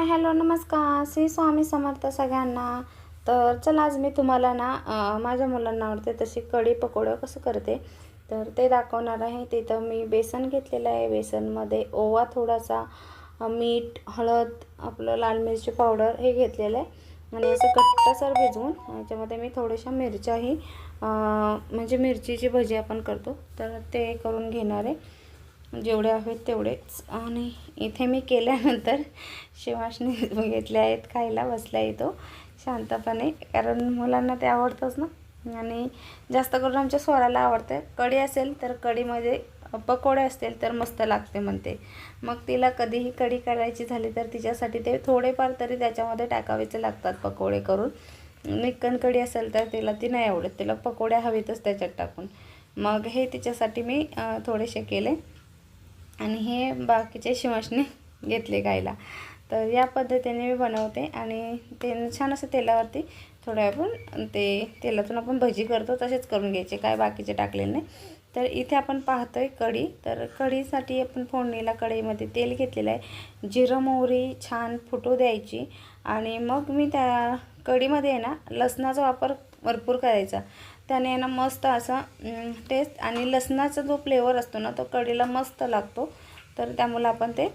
Hi hello नमस्कार. श्री स्वामी समर्थ सगळ्यांना. तर चला आज मी तुम्हाला ना माझ्या मुलांना आवडते तशी कढी पकोडं कसं करते तर ते दाखवणार आहे. तिथं मी बेसन घेतलेलं आहे. बेसनमध्ये ओवा थोडासा मीठ हळद आपलं लाल मिरची पावडर हे घेतलेलं आहे. आणि असं कट्टसर भिजवून याच्यामध्ये मी थोड्याशा मिरच्याही म्हणजे मिरचीची भजी आपण करतो. तर ते करून घेणार आहे. जेवढे आहेत तेवढेच. आणि इथे मी केल्यानंतर शिवाशने घेतले आहेत खायला बसला येतो शांतपणे. कारण मुलांना ते आवडतंच ना. आणि जास्त करून आमच्या स्वराला आवडतं कढी असेल तर कढीमध्ये पकोडे असतील तर मस्त लागते म्हणते. मग तिला कधीही कढी करायची झाली तर तिच्यासाठी ते थोडेफार तरी त्याच्यामध्ये टाकावेचे लागतात पकोडे करून. निक्कन कढी असेल तर तिला ती नाही आवडत. तिला पकोड्या हवेतच त्याच्यात टाकून. मग हे तिच्यासाठी मी थोडेसे केले. आणि हे बाकीचे शिवशने घेतले गायला. तर या पद्धतीने मी बनवते आणि ते छान असं तेलावरती थोड्या आपण ते तेलातून आपण भजी करतो तसेच करून घ्यायचे काय बाकीचे टाकले नाही. तर इथे आपण पाहतोय कढी. तर कढीसाठी आपण फोडणीला कढईमध्ये तेल घेतलेलं आहे. जिरं मोहरी छान फुटू द्यायची. आणि मग मी त्या कढीमध्ये आहे ना लसणाचा वापर भरपूर करायचा. त्याने ना मस्त असा टेस्ट आणि लसणाचा जो फ्लेवर असतो ना तो कढीला मस्त लागतो. तर त्यामुळे आपण ते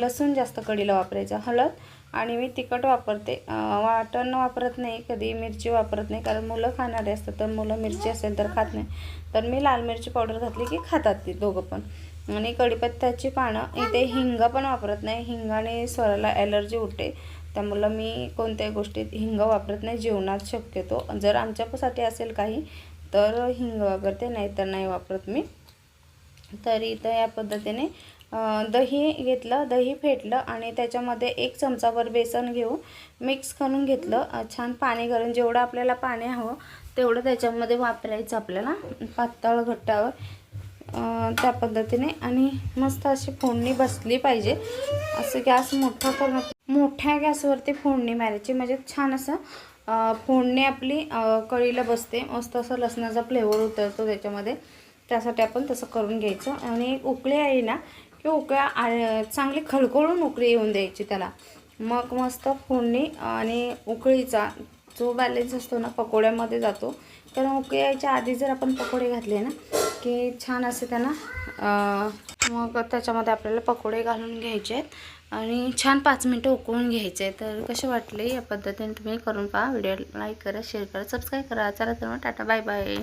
लसूण जास्त कढीला वापरायचं. हळद आणि मी तिखट वापरते. वाटण वापरत नाही कधी मिरची वापरत नाही कारण मुलं खाणारे असतात तर मुलं मिरची असेल तर खात नाही. तर मी लाल मिरची पावडर घातली की खातात ती दोघं पण. आणि कढीपत्त्याची पानं इथे हिंग पण वापरत नाही. हिंगाने स्वराला ॲलर्जी उठते. त्यामुळं मी कोणत्याही गोष्टीत हिंग वापरत नाही जेवणात शक्यतो. जर आमच्यासाठी असेल काही तर हिंग वापरते नाही तर नाही वापरत मी. तर इथं या पद्धतीने दही घेतलं दही फेटलं आणि त्याच्यामध्ये एक चमचाभर बेसन घेऊन मिक्स करून घेतलं. छान पाणी करून जेवढं आपल्याला पाणी हवं तेवढं त्याच्यामध्ये वापरायचं आपल्याला. पातळ घट्टावर. त्या पद्धतीने. आणि मस्त अशी फोडणी बसली पाहिजे. असं गॅस मोठा करून मोठ्या गॅसवरती फोडणी मारायची. म्हणजे छान असं फोडणी आपली कळीला बसते. मस्त असं लसणाचा फ्लेवर उतरतो त्याच्यामध्ये. त्यासाठी आपण तसं करून घ्यायचं. आणि उकळी आहे ना की उकळ्या आ- चांगली खळखळून उकळी येऊन द्यायची त्याला. मग मस्त फोडणी आणि उकळीचा जो बॅलेन्स असतो ना पकोड्यामध्ये जातो. कारण उकळी यायच्या आधी जर आपण पकोडे घातले ना की छान असे त्यांना मग त्याच्यामध्ये आपल्याला पकोडे घालून घ्यायचे आहेत. आणि छान पाच मिनटं उकळून घ्यायचे आहे तर कसे वाटले या पद्धतीने तुम्ही करून पहा. व्हिडिओ लाईक करा शेअर करा सबस्क्राईब करा. चला तर मग टाटा. Bye bye